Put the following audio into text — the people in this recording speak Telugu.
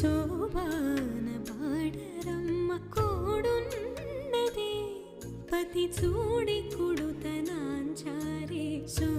శోభాన పాడరమ్మ కోడున్నది. పతి చూడి కొడుతనాంచారే శో